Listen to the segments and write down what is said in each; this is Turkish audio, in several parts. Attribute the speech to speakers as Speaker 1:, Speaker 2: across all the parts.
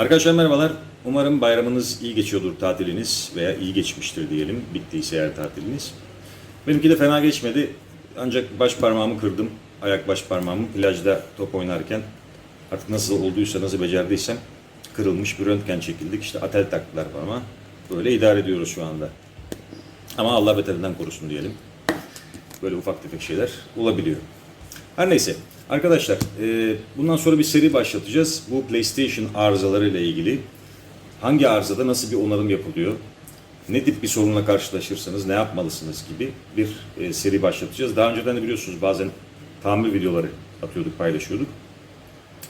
Speaker 1: Arkadaşlar merhabalar. Umarım bayramınız iyi geçiyordur tatiliniz veya iyi geçmiştir diyelim. Bittiyse eğer tatiliniz. Benimki de fena geçmedi. Ancak baş parmağımı kırdım. Ayak baş parmağımı plajda top oynarken artık nasıl olduysa, nasıl becerdiysem kırılmış bir röntgen çekildik. İşte atel taktılar bana. Böyle idare ediyoruz şu anda. Ama Allah beterinden korusun diyelim. Böyle ufak tefek şeyler olabiliyor. Her neyse. Arkadaşlar e, bundan sonra bir seri başlatacağız. Bu PlayStation arızaları ile ilgili. Hangi arızada nasıl bir onarım yapılıyor? Ne tip bir sorunla karşılaşırsanız ne yapmalısınız gibi bir e, seri başlatacağız. Daha önceden de biliyorsunuz bazen tamir videoları atıyorduk, paylaşıyorduk.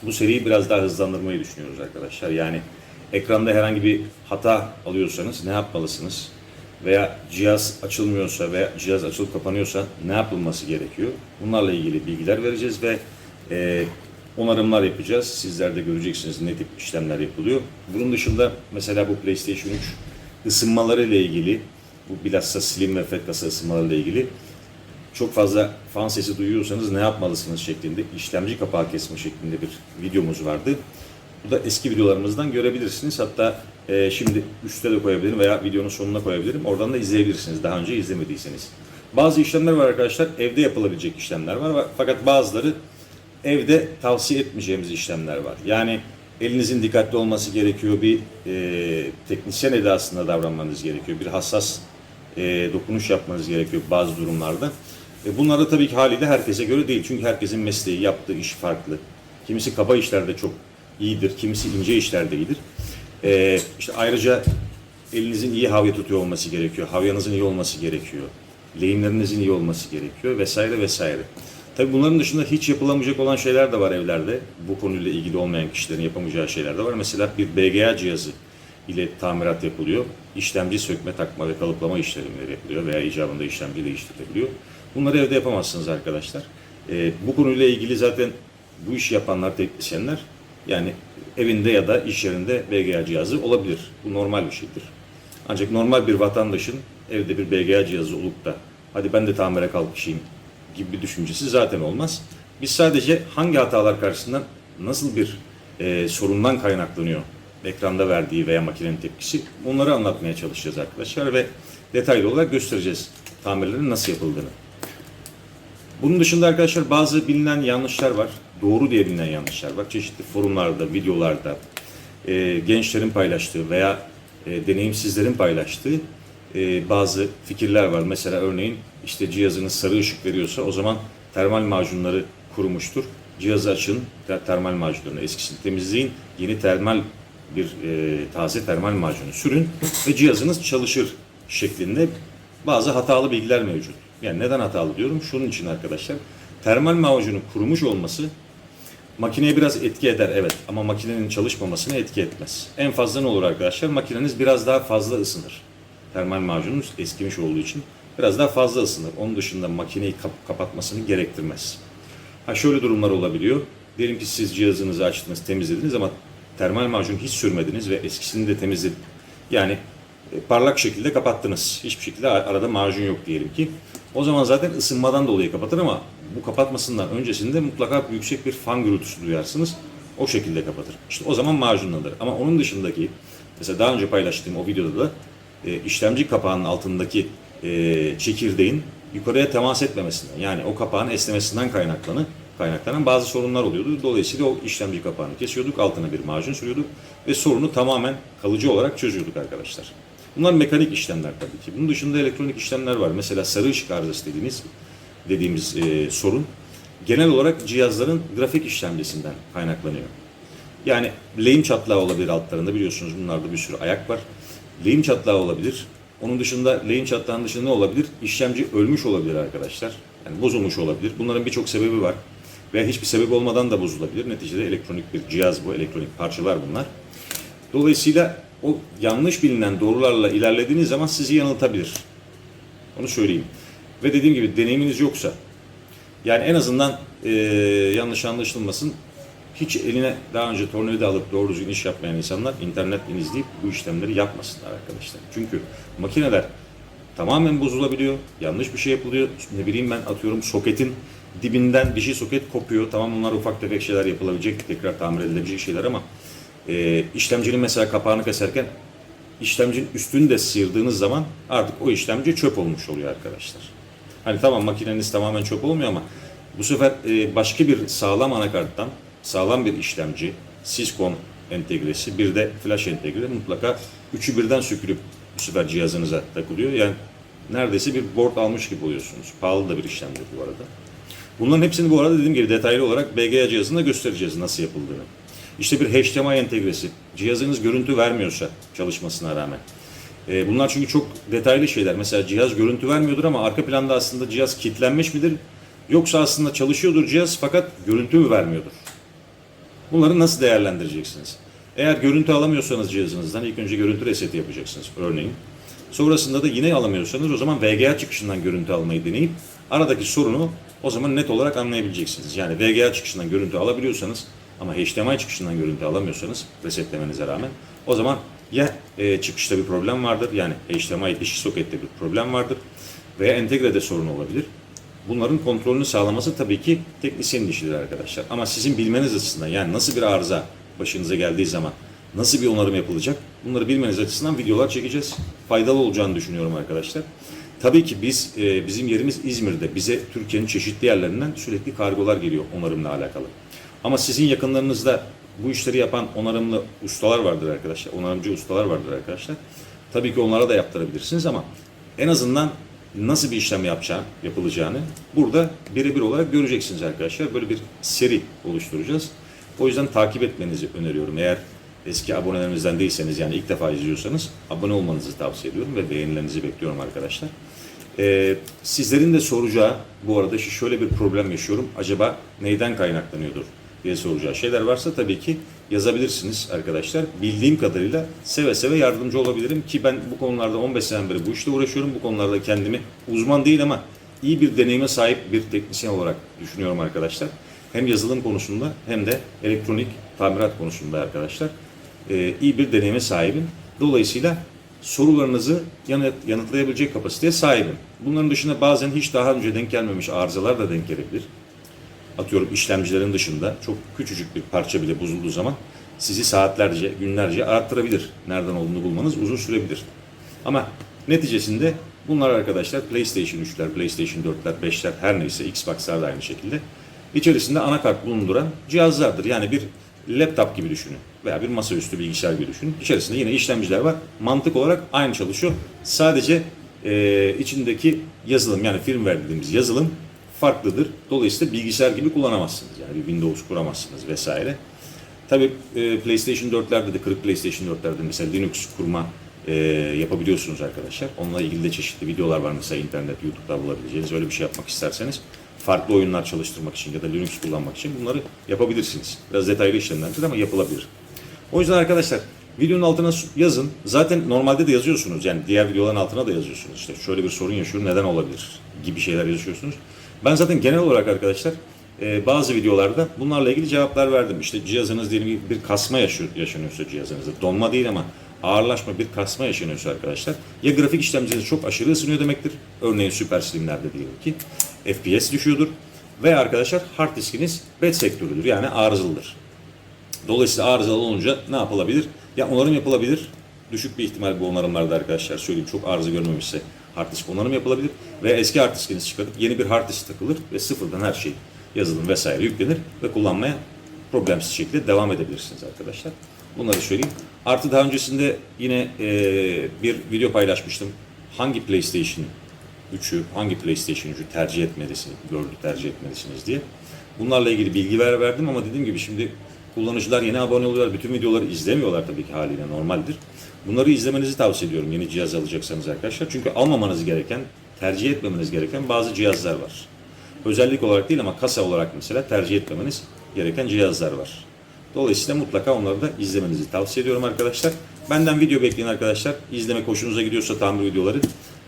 Speaker 1: Bu seriyi biraz daha hızlandırmayı düşünüyoruz arkadaşlar. Yani ekranda herhangi bir hata alıyorsanız ne yapmalısınız? Veya cihaz açılmıyorsa veya cihaz açılıp kapanıyorsa ne yapılması gerekiyor? Bunlarla ilgili bilgiler vereceğiz ve e, onarımlar yapacağız. Sizler de göreceksiniz ne tip işlemler yapılıyor. Bunun dışında mesela bu PlayStation 3 ısınmaları ile ilgili, bu bilhassa slim ve fat kasa ısınmaları ile ilgili çok fazla fan sesi duyuyorsanız ne yapmalısınız şeklinde işlemci kapağı kesme şeklinde bir videomuz vardı. Bu da eski videolarımızdan görebilirsiniz. Hatta e, şimdi üstte de koyabilirim veya videonun sonuna koyabilirim. Oradan da izleyebilirsiniz daha önce izlemediyseniz. Bazı işlemler var arkadaşlar. Evde yapılabilecek işlemler var. Fakat bazıları evde tavsiye etmeyeceğimiz işlemler var. Yani elinizin dikkatli olması gerekiyor. Bir e, teknisyen edasında davranmanız gerekiyor. Bir hassas e, dokunuş yapmanız gerekiyor bazı durumlarda. E, bunlar da tabii ki haliyle herkese göre değil. Çünkü herkesin mesleği, yaptığı iş farklı. Kimisi kaba işlerde çok iyidir, kimisi ince işlerde iyidir. E, işte ayrıca elinizin iyi havya tutuyor olması gerekiyor. Havyanızın iyi olması gerekiyor. Lehimlerinizin iyi olması gerekiyor vesaire vesaire. Tabii bunların dışında hiç yapılamayacak olan şeyler de var evlerde. Bu konuyla ilgili olmayan kişilerin yapamayacağı şeyler de var. Mesela bir BGA cihazı ile tamirat yapılıyor. İşlemci sökme, takma ve kalıplama işlemleri yapılıyor veya icabında işlemci değiştirilebiliyor. Bunları evde yapamazsınız arkadaşlar. Ee, bu konuyla ilgili zaten bu işi yapanlar, teknisyenler yani evinde ya da iş yerinde BGA cihazı olabilir. Bu normal bir şeydir. Ancak normal bir vatandaşın evde bir BGA cihazı olup da hadi ben de tamire kalkışayım gibi bir düşüncesi zaten olmaz. Biz sadece hangi hatalar karşısında nasıl bir e, sorundan kaynaklanıyor ekranda verdiği veya makinenin tepkisi bunları anlatmaya çalışacağız arkadaşlar ve detaylı olarak göstereceğiz tamirlerin nasıl yapıldığını. Bunun dışında arkadaşlar bazı bilinen yanlışlar var. Doğru diye bilinen yanlışlar var. Çeşitli forumlarda, videolarda, e, gençlerin paylaştığı veya e, deneyimsizlerin paylaştığı e, bazı fikirler var. Mesela örneğin işte cihazınız sarı ışık veriyorsa o zaman termal macunları kurumuştur. Cihazı açın, ter- termal macunlarını eskisini temizleyin, yeni termal bir e, taze termal macunu sürün ve cihazınız çalışır şeklinde bazı hatalı bilgiler mevcut. Yani neden hatalı diyorum? Şunun için arkadaşlar. Termal macunun kurumuş olması makineye biraz etki eder evet ama makinenin çalışmamasına etki etmez. En fazla ne olur arkadaşlar? Makineniz biraz daha fazla ısınır. Termal macunun eskimiş olduğu için biraz daha fazla ısınır. Onun dışında makineyi kap- kapatmasını gerektirmez. Ha şöyle durumlar olabiliyor. Diyelim ki siz cihazınızı açtınız, temizlediniz ama termal macun hiç sürmediniz ve eskisini de temizlediniz. Yani parlak şekilde kapattınız. Hiçbir şekilde ar- arada macun yok diyelim ki. O zaman zaten ısınmadan dolayı kapatır ama bu kapatmasından öncesinde mutlaka yüksek bir fan gürültüsü duyarsınız. O şekilde kapatır. İşte o zaman macunlanır. Ama onun dışındaki mesela daha önce paylaştığım o videoda da e, işlemci kapağının altındaki e, çekirdeğin yukarıya temas etmemesinden yani o kapağın esnemesinden kaynaklanı kaynaklanan bazı sorunlar oluyordu. Dolayısıyla o işlemci kapağını kesiyorduk, altına bir macun sürüyorduk ve sorunu tamamen kalıcı olarak çözüyorduk arkadaşlar. Bunlar mekanik işlemler tabii ki. Bunun dışında elektronik işlemler var. Mesela sarı ışık arızası dediğimiz dediğimiz e, sorun genel olarak cihazların grafik işlemcisinden kaynaklanıyor. Yani lehim çatlağı olabilir altlarında biliyorsunuz bunlarda bir sürü ayak var. Lehim çatlağı olabilir. Onun dışında lehim çatlağının dışında ne olabilir? İşlemci ölmüş olabilir arkadaşlar. Yani bozulmuş olabilir. Bunların birçok sebebi var. Veya hiçbir sebep olmadan da bozulabilir. Neticede elektronik bir cihaz bu, elektronik parçalar bunlar. Dolayısıyla o yanlış bilinen doğrularla ilerlediğiniz zaman sizi yanıltabilir. Onu söyleyeyim. Ve dediğim gibi deneyiminiz yoksa, yani en azından eee, yanlış anlaşılmasın, hiç eline daha önce tornavida alıp doğru düzgün iş yapmayan insanlar internetten izleyip bu işlemleri yapmasınlar arkadaşlar. Çünkü makineler tamamen bozulabiliyor, yanlış bir şey yapılıyor. Ne bileyim ben atıyorum soketin dibinden bir şey soket kopuyor. Tamam bunlar ufak tefek şeyler yapılabilecek, tekrar tamir edilebilecek şeyler ama E, işlemcinin mesela kapağını keserken işlemcinin üstünü de sıyırdığınız zaman artık o işlemci çöp olmuş oluyor arkadaşlar. Hani tamam makineniz tamamen çöp olmuyor ama bu sefer e, başka bir sağlam anakarttan sağlam bir işlemci, Syscom entegresi, bir de flash entegre mutlaka üçü birden sökülüp bu sefer cihazınıza takılıyor. Yani neredeyse bir board almış gibi oluyorsunuz. Pahalı da bir işlemdir bu arada. Bunların hepsini bu arada dediğim gibi detaylı olarak BGA cihazında göstereceğiz nasıl yapıldığını. İşte bir HDMI entegresi. Cihazınız görüntü vermiyorsa çalışmasına rağmen. E, bunlar çünkü çok detaylı şeyler. Mesela cihaz görüntü vermiyordur ama arka planda aslında cihaz kilitlenmiş midir? Yoksa aslında çalışıyordur cihaz fakat görüntü mü vermiyordur? Bunları nasıl değerlendireceksiniz? Eğer görüntü alamıyorsanız cihazınızdan ilk önce görüntü reseti yapacaksınız örneğin. Sonrasında da yine alamıyorsanız o zaman VGA çıkışından görüntü almayı deneyip aradaki sorunu o zaman net olarak anlayabileceksiniz. Yani VGA çıkışından görüntü alabiliyorsanız ama HDMI çıkışından görüntü alamıyorsanız resetlemenize rağmen o zaman ya e, çıkışta bir problem vardır yani HDMI dişi sokette bir problem vardır veya entegrede sorun olabilir. Bunların kontrolünü sağlaması tabii ki teknisyenin işidir arkadaşlar. Ama sizin bilmeniz açısından yani nasıl bir arıza başınıza geldiği zaman nasıl bir onarım yapılacak bunları bilmeniz açısından videolar çekeceğiz. Faydalı olacağını düşünüyorum arkadaşlar. Tabii ki biz e, bizim yerimiz İzmir'de. Bize Türkiye'nin çeşitli yerlerinden sürekli kargolar geliyor onarımla alakalı. Ama sizin yakınlarınızda bu işleri yapan onarımlı ustalar vardır arkadaşlar. Onarımcı ustalar vardır arkadaşlar. Tabii ki onlara da yaptırabilirsiniz ama en azından nasıl bir işlem yapacağını, yapılacağını burada birebir olarak göreceksiniz arkadaşlar. Böyle bir seri oluşturacağız. O yüzden takip etmenizi öneriyorum. Eğer eski abonelerimizden değilseniz yani ilk defa izliyorsanız abone olmanızı tavsiye ediyorum ve beğenilerinizi bekliyorum arkadaşlar. Ee, sizlerin de soracağı bu arada şöyle bir problem yaşıyorum. Acaba neyden kaynaklanıyordur diye soracağı şeyler varsa tabii ki yazabilirsiniz arkadaşlar. Bildiğim kadarıyla seve seve yardımcı olabilirim ki ben bu konularda 15 seneden beri bu işle uğraşıyorum. Bu konularda kendimi uzman değil ama iyi bir deneyime sahip bir teknisyen olarak düşünüyorum arkadaşlar. Hem yazılım konusunda hem de elektronik tamirat konusunda arkadaşlar e, iyi bir deneyime sahibim. Dolayısıyla sorularınızı yanıt, yanıtlayabilecek kapasiteye sahibim. Bunların dışında bazen hiç daha önce denk gelmemiş arızalar da denk gelebilir. Atıyorum işlemcilerin dışında çok küçücük bir parça bile bozulduğu zaman sizi saatlerce, günlerce arttırabilir. Nereden olduğunu bulmanız uzun sürebilir. Ama neticesinde bunlar arkadaşlar PlayStation 3'ler, PlayStation 4'ler, 5'ler her neyse Xbox'lar da aynı şekilde içerisinde anakart bulunduran cihazlardır. Yani bir laptop gibi düşünün veya bir masaüstü bilgisayar gibi düşünün. İçerisinde yine işlemciler var. Mantık olarak aynı çalışıyor. Sadece e, içindeki yazılım yani firmware dediğimiz yazılım farklıdır. Dolayısıyla bilgisayar gibi kullanamazsınız. Yani bir Windows kuramazsınız vesaire. Tabii e, PlayStation 4'lerde de kırık PlayStation 4'lerde mesela Linux kurma e, yapabiliyorsunuz arkadaşlar. Onunla ilgili de çeşitli videolar var mesela internet, YouTube'da bulabileceğiniz. Öyle bir şey yapmak isterseniz farklı oyunlar çalıştırmak için ya da Linux kullanmak için bunları yapabilirsiniz. Biraz detaylı işlemlerdir ama yapılabilir. O yüzden arkadaşlar videonun altına yazın. Zaten normalde de yazıyorsunuz. Yani diğer videoların altına da yazıyorsunuz. İşte şöyle bir sorun yaşıyorum neden olabilir gibi şeyler yazıyorsunuz. Ben zaten genel olarak arkadaşlar e, bazı videolarda bunlarla ilgili cevaplar verdim. İşte cihazınız diyelim bir kasma yaşanıyorsa cihazınızda. Donma değil ama ağırlaşma bir kasma yaşanıyorsa arkadaşlar ya grafik işlemciniz çok aşırı ısınıyor demektir. Örneğin Super Slim'lerde diyelim ki FPS düşüyordur. Ve arkadaşlar hard diskiniz bed sektörüdür yani arızalıdır. Dolayısıyla arızalı olunca ne yapılabilir? Ya onarım yapılabilir. Düşük bir ihtimal bu onarımlarda arkadaşlar söyleyeyim çok arıza görmemişse hard disk onarım yapılabilir. Ve eski hard diskinizi çıkarıp yeni bir hard disk takılır ve sıfırdan her şey yazılım vesaire yüklenir ve kullanmaya problemsiz şekilde devam edebilirsiniz arkadaşlar. Bunları söyleyeyim. Artı daha öncesinde yine e, bir video paylaşmıştım. Hangi PlayStation 3'ü, hangi PlayStation 3'ü tercih etmelisiniz, gördü tercih etmelisiniz diye. Bunlarla ilgili bilgi ver verdim ama dediğim gibi şimdi kullanıcılar yeni abone oluyorlar. Bütün videoları izlemiyorlar tabii ki haliyle normaldir. Bunları izlemenizi tavsiye ediyorum yeni cihaz alacaksanız arkadaşlar. Çünkü almamanız gereken, tercih etmemeniz gereken bazı cihazlar var. Özellik olarak değil ama kasa olarak mesela tercih etmemeniz gereken cihazlar var. Dolayısıyla mutlaka onları da izlemenizi tavsiye ediyorum arkadaşlar. Benden video bekleyin arkadaşlar. İzlemek hoşunuza gidiyorsa tamir videoları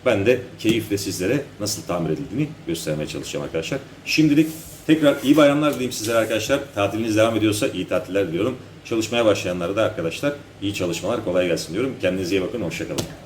Speaker 1: ben de keyifle sizlere nasıl tamir edildiğini göstermeye çalışacağım arkadaşlar. Şimdilik tekrar iyi bayramlar dileyim sizlere arkadaşlar. Tatiliniz devam ediyorsa iyi tatiller diliyorum. Çalışmaya başlayanlara da arkadaşlar iyi çalışmalar kolay gelsin diyorum. Kendinize iyi bakın. Hoşçakalın.